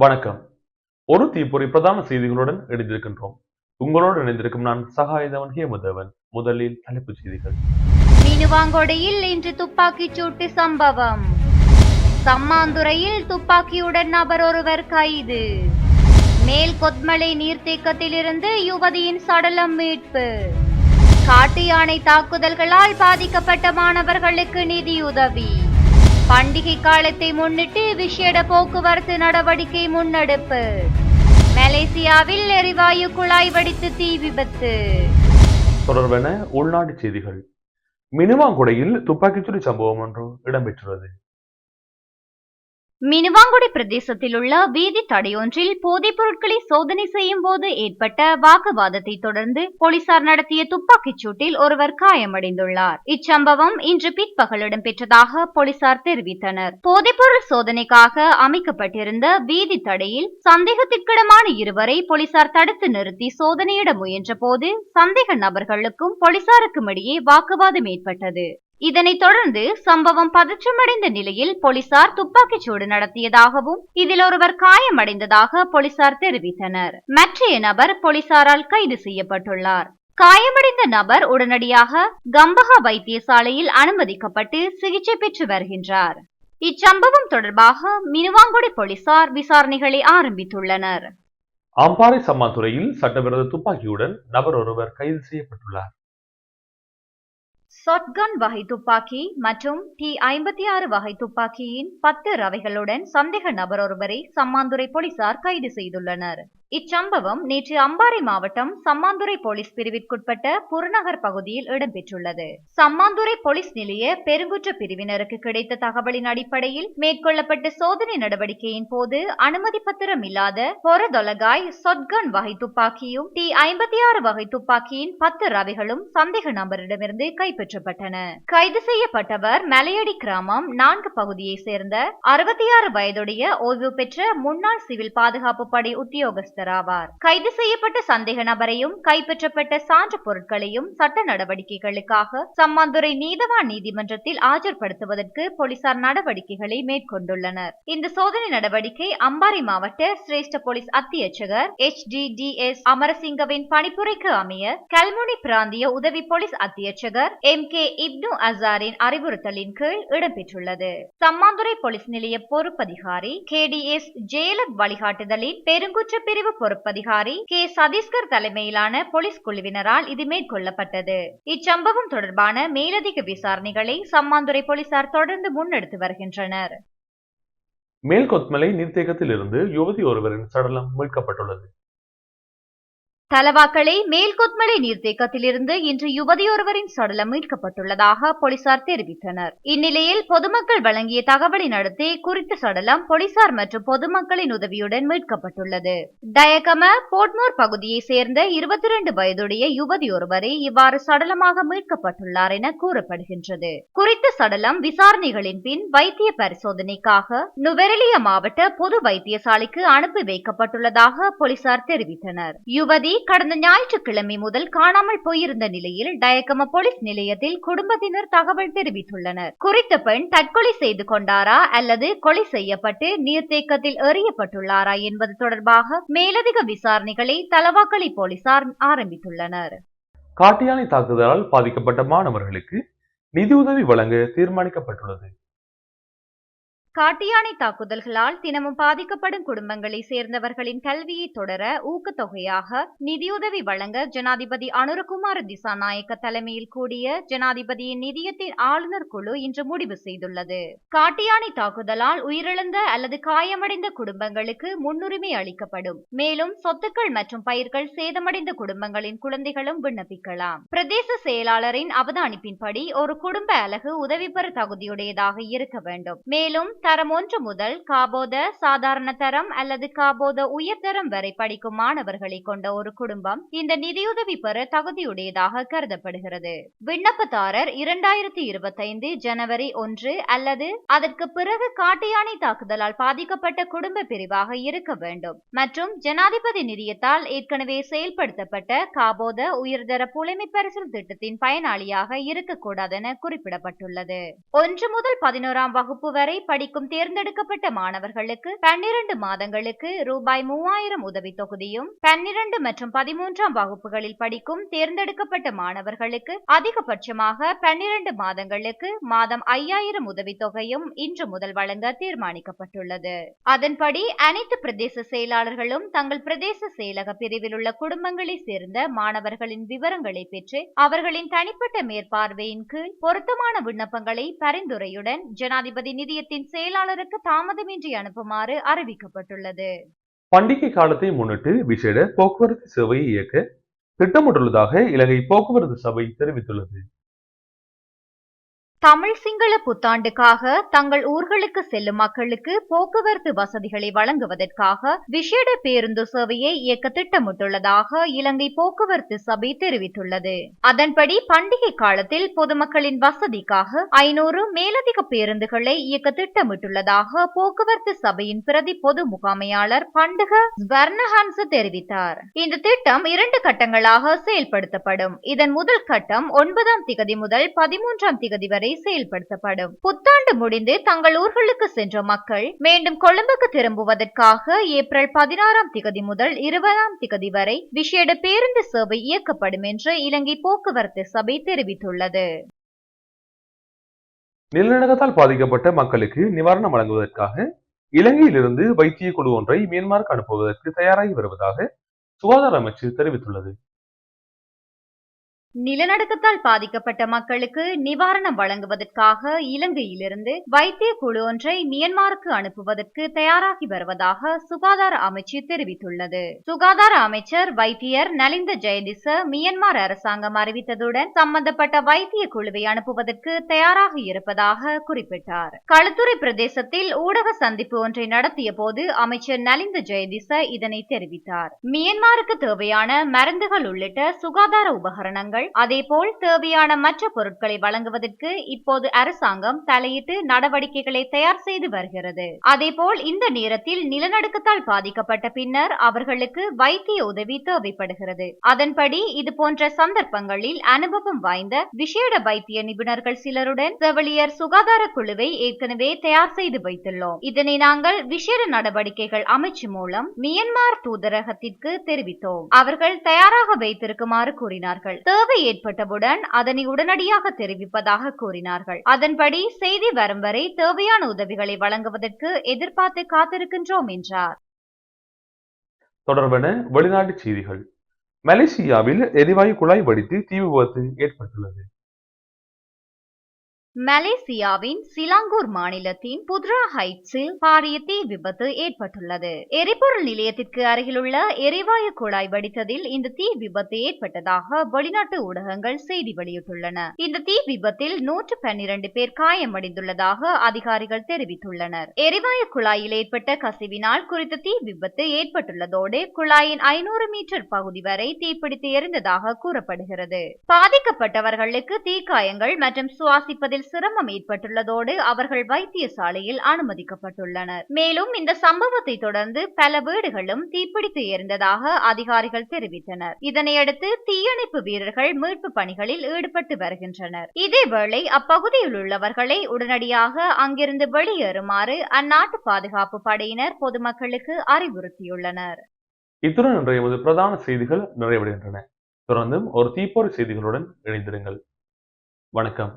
வணக்கம். ஒரு தீப்பொறி பிரதான செய்திகளுடன் இணைந்திருக்கின்றோம். உங்களோடு இணைந்திருக்கும் நான் சகாயதவன் ஹேமதேவன். முதலில் தலைப்புச் செய்திகள். மீனுவாங்கோடையில் இன்று துப்பாக்கிச் சூட்டு சம்பவம். சம்மாந்துறையில் துப்பாக்கியுடன் நபர் ஒருவர் கைது. மேல் கொத்மலை நீர்த்தேக்கத்திலிருந்து யுவதியின் சடலம் மீட்பு. காட்டு யானை தாக்குதல்களால் பாதிக்கப்பட்ட மாணவர்களுக்கு நிதியுதவி. பண்டிகை காலத்தை முன்னிட்டு விஷேட போக்குவரத்து நடவடிக்கை முன்னெடுப்பு. மலேசியாவில் எரிவாயு குழாய் வெடித்து தீ விபத்து. தொடர்பென உள்நாட்டு செய்திகள். மினிமாங்குடையில் துப்பாக்கிச்சூரி சம்பவம் ஒன்று இடம்பெற்றுள்ளது. மினுவாங்குடி பிரதேசத்தில் உள்ள வீதி தடையொன்றில் போதைப் பொருட்களை சோதனை செய்யும் போது ஏற்பட்ட வாக்குவாதத்தை தொடர்ந்து போலீசார் நடத்திய துப்பாக்கிச் சூட்டில் ஒருவர் காயமடைந்துள்ளார். இச்சம்பவம் இன்று பிற்பகல் இடம்பெற்றதாக போலீசார் தெரிவித்தனர். போதைப்பொருள் சோதனைக்காக அமைக்கப்பட்டிருந்த வீதி தடையில் சந்தேகத்திற்கிடமான இருவரை போலீசார் தடுத்து நிறுத்தி சோதனையிட முயன்ற போது சந்தேக நபர்களுக்கும் போலீசாருக்கும் இடையே வாக்குவாதம் ஏற்பட்டது. இதனைத் தொடர்ந்து சம்பவம் பதற்றமடைந்த நிலையில் போலீசார் துப்பாக்கிச் சூடு நடத்தியதாகவும் இதில் ஒருவர் காயமடைந்ததாக போலீசார் தெரிவித்தனர். மற்றைய நபர் போலீசாரால் கைது செய்யப்பட்டுள்ளார். காயமடைந்த நபர் உடனடியாக கம்பக வைத்தியசாலையில் அனுமதிக்கப்பட்டு சிகிச்சை பெற்று வருகின்றார். இச்சம்பவம் தொடர்பாக மினுவாங்குடி போலீசார் விசாரணைகளை ஆரம்பித்துள்ளனர். அம்பாறை சம்மாத்துறையில் சட்டவிரோத துப்பாக்கியுடன் நபர் ஒருவர் கைது செய்யப்பட்டுள்ளார். ஷாட்கன் வகை துப்பாக்கி மற்றும் டி ஐம்பத்தி ஆறு வகை துப்பாக்கியின் பத்து ரவைகளுடன் சந்தேக நபர் ஒருவரை சம்மாந்துறை போலீசார் கைது செய்துள்ளனர். இச்சம்பவம் நேற்று அம்பாறை மாவட்டம் சம்மாந்துறை போலீஸ் பிரிவிற்குட்பட்ட புறநகர் பகுதியில் இடம்பெற்றுள்ளது. சம்மாந்துறை போலீஸ் நிலைய பெருங்குற்ற பிரிவினருக்கு கிடைத்த தகவலின் அடிப்படையில் மேற்கொள்ளப்பட்ட சோதனை நடவடிக்கையின் போது அனுமதி பத்திரம் இல்லாத பொரதொலகாய் சொட்கன் வகை துப்பாக்கியும் டி ஐம்பத்தி ஆறு வகை துப்பாக்கியின் பத்து ரவைகளும் சந்தேக நபரிடமிருந்து கைப்பற்றப்பட்டன. கைது செய்யப்பட்டவர் மலையடி கிராமம் நான்கு பகுதியை சேர்ந்த அறுபத்தி ஆறு வயதுடைய ஓய்வு பெற்ற முன்னாள் சிவில் பாதுகாப்பு படை உத்தியோகஸ்தர் ஆவார் கைது செய்யப்பட்ட சந்தேக நபரையும் கைப்பற்றப்பட்ட சான்று பொருட்களையும் சட்ட நடவடிக்கைகளுக்காக சம்மாந்துறை நீதவான் நீதிமன்றத்தில் ஆஜர்படுத்துவதற்கு போலீசார் நடவடிக்கைகளை மேற்கொண்டுள்ளனர். இந்த சோதனை நடவடிக்கை அம்பாறை மாவட்ட சிரேஷ்ட போலீஸ் அத்தியட்சகர் எச் டி டி எஸ் அமரசிங்கவின் பணிப்புரைக்கு அமைய கல்முனை பிராந்திய உதவி போலீஸ் அத்தியட்சகர் எம் கே இப்னு அசாரின் அறிவுறுத்தலின் கீழ் இடம்பெற்றுள்ளது. சம்மாந்துறை போலீஸ் நிலைய பொறுப்பதிகாரி கே டி எஸ் ஜெயலத் வழிகாட்டுதலின் பெருங்குற்ற பிரிவு பொறுப்பதிகாரி கே. சதீஸ்கர் தலைமையிலான போலீஸ் குழுவினரால் இது மேற்கொள்ளப்பட்டது. இச்சம்பவம் தொடர்பான மேலதிக விசாரணைகளை சம்மாந்துறை போலீசார் தொடர்ந்து முன்னெடுத்து வருகின்றனர். மேல்கொத்மலை நீர்த்தேக்கத்தில் இருந்து யுவதி ஒருவரின் சடலம் மீட்கப்பட்டுள்ளது. தலவாக்கலை மேல்கொத்மலை நீர்த்தேக்கத்திலிருந்து இன்று யுவதியொருவரின் சடலம் மீட்கப்பட்டுள்ளதாக போலீசார் தெரிவித்தனர். இந்நிலையில் பொதுமக்கள் வழங்கிய தகவலின் அடுத்தே குறித்த சடலம் போலீசார் மற்றும் பொதுமக்களின் உதவியுடன் மீட்கப்பட்டுள்ளது. டயகம போட்மோர் பகுதியை சேர்ந்த இருபத்தி இரண்டு வயதுடைய யுவதியொருவரை இவ்வாறு சடலமாக மீட்கப்பட்டுள்ளார் என கூறப்படுகின்றது. குறித்த சடலம் விசாரணைகளின் பின் வைத்திய பரிசோதனைக்காக நுவரெலிய மாவட்ட பொது வைத்தியசாலைக்கு அனுப்பி வைக்கப்பட்டுள்ளதாக போலீசார் தெரிவித்தனர். யுவதி கடந்த ஞாயிற்றுக்கிழமை முதல் காணாமல் போயிருந்த நிலையில் டயக்கம போலீஸ் நிலையத்தில் குடும்பத்தினர் தகவல் தெரிவித்துள்ளனர். குறித்த பெண் தற்கொலை செய்து கொண்டாரா அல்லது கொலை செய்யப்பட்டு நீர்த்தேக்கத்தில் எறியப்பட்டுள்ளாரா என்பது தொடர்பாக மேலதிக விசாரணைகளை தலவாக்கலை போலீசார் ஆரம்பித்துள்ளனர். காட்டியானை தாக்குதலால் பாதிக்கப்பட்ட மாணவர்களுக்கு நிதியுதவி வழங்க தீர்மானிக்கப்பட்டுள்ளது. காட்டியானை தாக்குதல்களால் தினமும் பாதிக்கப்படும் குடும்பங்களை சேர்ந்தவர்களின் கல்வியை தொடர ஊக்கத்தொகையாக நிதியுதவி வழங்க ஜனாதிபதி அனுரகுமார திசாநாயக்க தலைமையில் கூடிய ஜனாதிபதியின் நிதியத்தின் ஆளுநர் குழு இன்று முடிவு செய்துள்ளது. காட்டியானை தாக்குதலால் உயிரிழந்த அல்லது காயமடைந்த குடும்பங்களுக்கு முன்னுரிமை அளிக்கப்படும். மேலும் சொத்துக்கள் மற்றும் பயிர்கள் சேதமடைந்த குடும்பங்களின் குழந்தைகளும் விண்ணப்பிக்கலாம். பிரதேச செயலாளரின் அவதானிப்பின்படி ஒரு குடும்ப அலகு உதவி பெற தகுதியுடையதாக இருக்க வேண்டும். மேலும் தரம் ஒன்று முதல் காபோத சாதாரண தரம் அல்லது காபோத உயர்தரம் வரை படிக்கும் மாணவர்களை கொண்ட ஒரு குடும்பம் இந்த நிதியுதவி பெற தகுதியுடையதாக கருதப்படுகிறது. விண்ணப்பதாரர் இரண்டாயிரத்தி இருபத்தைந்து ஜனவரி ஒன்று அல்லது அதற்கு பிறகு காட்டுயானை தாக்குதலால் பாதிக்கப்பட்ட குடும்ப பிரிவாக இருக்க வேண்டும். மற்றும் ஜனாதிபதி நிதியத்தால் ஏற்கனவே செயல்படுத்தப்பட்ட காபோத உயர்தர புலைமை பரிசில் திட்டத்தின் பயனாளியாக இருக்கக்கூடாதென குறிப்பிடப்பட்டுள்ளது. ஒன்று முதல் பதினோராம் வகுப்பு வரை படி பணிக்கும் தேர்ந்தெடுக்கப்பட்ட மாணவர்களுக்கு பன்னிரண்டு மாதங்களுக்கு ரூபாய் மூவாயிரம் உதவி தொகுதியும் பன்னிரண்டு மற்றும் பதிமூன்றாம் வகுப்புகளில் படிக்கும் தேர்ந்தெடுக்கப்பட்ட மாணவர்களுக்கு அதிகபட்சமாக பன்னிரண்டு மாதங்களுக்கு மாதம் ஐயாயிரம் உதவித்தொகையும் இன்று முதல் வழங்க தீர்மானிக்கப்பட்டுள்ளது. அதன்படி அனைத்து பிரதேச செயலாளர்களும் தங்கள் பிரதேச செயலக பிரிவில் உள்ள குடும்பங்களை சேர்ந்த மாணவர்களின் விவரங்களை பெற்று அவர்களின் தனிப்பட்ட மேற்பார்வையின் கீழ் பொருத்தமான விண்ணப்பங்களை பரிந்துரையுடன் ஜனாதிபதி நிதியத்தின் செயலாளருக்கு தாமதமின்றி அனுப்புமாறு அறிவிக்கப்பட்டுள்ளது. பண்டிகை காலத்தை முன்னிட்டு விசேட போக்குவரத்து சேவையை இயக்க திட்டமிட்டுள்ளதாக இலங்கை போக்குவரத்து சபை தெரிவித்துள்ளது. தமிழ் சிங்கள புத்தாண்டுக்காக தங்கள் ஊர்களுக்கு செல்லும் மக்களுக்கு போக்குவரத்து வசதிகளை வழங்குவதற்காக விசேட பேருந்து சேவையை இயக்க திட்டமிட்டுள்ளதாக இலங்கை போக்குவரத்து சபை தெரிவித்துள்ளது. அதன்படி பண்டிகை காலத்தில் பொதுமக்களின் வசதிக்காக ஐநூறு மேலதிக பேருந்துகளை இயக்க திட்டமிட்டுள்ளதாக போக்குவரத்து சபையின் பிரதி பொது முகாமையாளர் பண்டுக ஸ்வர்ணஹன்ச தெரிவித்தார். இந்த திட்டம் இரண்டு கட்டங்களாக செயல்படுத்தப்படும். இதன் முதல் கட்டம் ஒன்பதாம் திகதி முதல் பதிமூன்றாம் திகதி வரை செயல்படுத்தப்படும் புத்தாண்டு முடிந்து தங்கள் ஊர்களுக்கு சென்ற மக்கள் மீண்டும் கொழும்புக்கு திரும்புவதற்காக ஏப்ரல் பதினாறாம் திகதி முதல் இருபதாம் திகதி வரை விசேட பேருந்து சேவை இயக்கப்படும் என்று இலங்கை போக்குவரத்து சபை தெரிவித்துள்ளது. நிலநடுக்கத்தால் பாதிக்கப்பட்ட மக்களுக்கு நிவாரணம் வழங்குவதற்காக இலங்கையிலிருந்து வைத்திய குழு ஒன்றை மியான்மருக்கு அனுப்புவதற்கு தயாராகி வருவதாக சுகாதார அமைச்சு தெரிவித்துள்ளது. நிலநடுக்கத்தால் பாதிக்கப்பட்ட மக்களுக்கு நிவாரணம் வழங்குவதற்காக இலங்கையிலிருந்து வைத்திய குழு ஒன்றை மியன்மாருக்கு அனுப்புவதற்கு தயாராகி வருவதாக சுகாதார அமைச்சு தெரிவித்துள்ளது. சுகாதார அமைச்சர் வைத்தியர் நலிந்த ஜெயதிச மியன்மார் அரசாங்கம் அறிவித்ததுடன் சம்பந்தப்பட்ட வைத்திய குழுவை அனுப்புவதற்கு தயாராக இருப்பதாக குறிப்பிட்டார். களுத்துறை பிரதேசத்தில் ஊடக சந்திப்பு ஒன்றை நடத்திய போது அமைச்சர் நலிந்த ஜெயதிச இதனை தெரிவித்தார். மியன்மாருக்கு தேவையான மருந்துகள் உள்ளிட்ட சுகாதார உபகரணங்கள் பொருட்கள் அதேபோல் தேவையான மற்ற பொருட்களை வழங்குவதற்கு இப்போது அரசாங்கம் தலையிட்டு நடவடிக்கைகளை தயார் செய்து வருகிறது. அதேபோல் இந்த நேரத்தில் நிலநடுக்கத்தால் பாதிக்கப்பட்ட பின்னர் அவர்களுக்கு வைத்திய உதவி தேவைப்படுகிறது. அதன்படி இது போன்ற சந்தர்ப்பங்களில் அனுபவம் வாய்ந்த விசேட வைத்திய நிபுணர்கள் சிலருடன் செவிலியர் சுகாதார குழுவை ஏற்கனவே தயார் செய்து வைத்துள்ளோம். இதனை நாங்கள் விசேட நடவடிக்கைகள் அமைச்சு மூலம் மியன்மார் தூதரகத்திற்கு தெரிவித்தோம். அவர்கள் தயாராக வைத்திருக்குமாறு கூறினார்கள். தேவை தேவை ஏற்பட்டவுடன் அதனை உடனடியாக தெரிவிப்பதாக கூறினார்கள். அதன்படி செய்தி வரும் வரை தேவையான உதவிகளை வழங்குவதற்கு எதிர்பார்த்து காத்திருக்கின்றோம் என்றார். தொடர்பான வெளிநாட்டு செய்திகள். மலேசியாவில் எரிவாயு குழாய் வடித்து தீ விபத்து ஏற்பட்டுள்ளது. மலேசியாவின் சிலாங்கூர் மாநிலத்தின் புத்ரா ஹைட்ஸில் பாரிய தீ விபத்து ஏற்பட்டுள்ளது. எரிபொருள் நிலையத்திற்கு அருகிலுள்ள எரிவாயு குழாய் வெடித்ததில் இந்த தீ விபத்து ஏற்பட்டதாக வெளிநாட்டு ஊடகங்கள் செய்தி வெளியிட்டுள்ளன. இந்த தீ விபத்தில் நூற்று பன்னிரண்டு பேர் காயமடைந்துள்ளதாக அதிகாரிகள் தெரிவித்துள்ளனர். எரிவாயு குழாயில் ஏற்பட்ட கசிவினால் குறித்த தீ விபத்து ஏற்பட்டுள்ளதோடு குழாயின் ஐநூறு மீட்டர் பகுதி வரை தீப்பிடித்து எரிந்ததாக கூறப்படுகிறது. பாதிக்கப்பட்டவர்களுக்கு தீக்காயங்கள் மற்றும் சுவாசிப்பதில் சிரமம் ஏற்பட்டுள்ளதோடு அவர்கள் வைத்தியசாலையில் அனுமதிக்கப்பட்டுள்ளனர். மேலும் இந்த சம்பவத்தை தொடர்ந்து பல வீடுகளும் தீப்பிடித்து எரிந்ததாக அதிகாரிகள் தெரிவித்தனர். இதனையடுத்து தீயணைப்பு வீரர்கள் மீட்பு பணிகளில் ஈடுபட்டு வருகின்றனர். இதேவேளை அப்பகுதியில் உள்ளவர்களை உடனடியாக அங்கிருந்து வெளியேறுமாறு அந்நாட்டு பாதுகாப்பு படையினர் பொதுமக்களுக்கு அறிவுறுத்தியுள்ளனர். இத்துடன் இன்றைய எமது பிரதான செய்திகள் நிறைவடைகின்றன. தொடர்ந்தும் ஒரு தீப்பொறி செய்திகளுடன் இணைந்திருங்கள். வணக்கம்.